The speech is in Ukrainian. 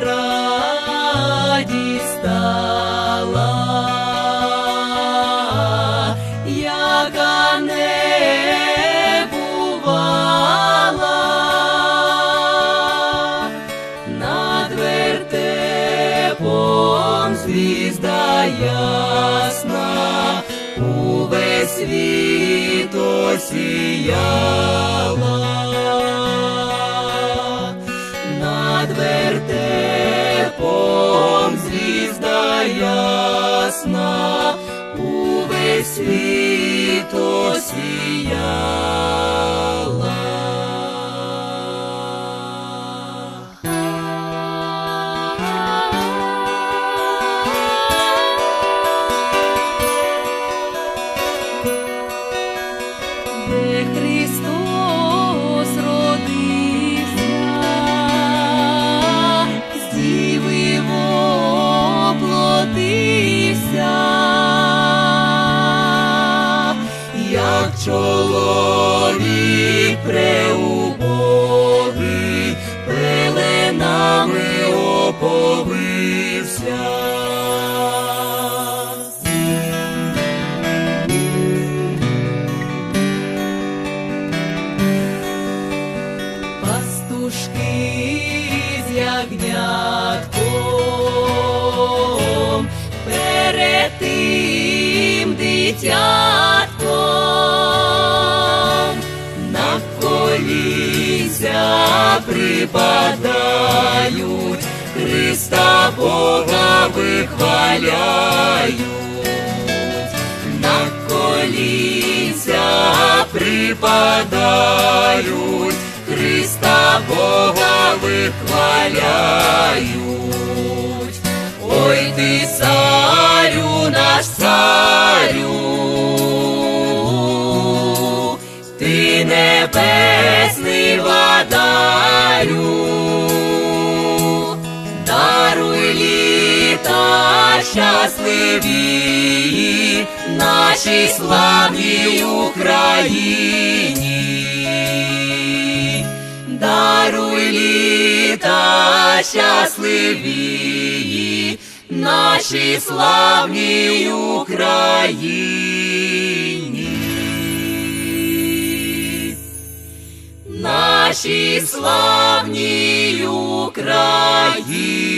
радість стала, бувала над вертепом звізда ясна, увесь. Ясна, увесь світ як чоловік преубогий, пеленами оповився. пастушки з ягнятком, дитятком, припадають, Христа Бога вихваляють на коліця припадають, Христа Бога вихваляють. Ой ти, царю щасливі нашій славній Україні. Даруй літа щасливі нашій славній Україні нашій славній Україні.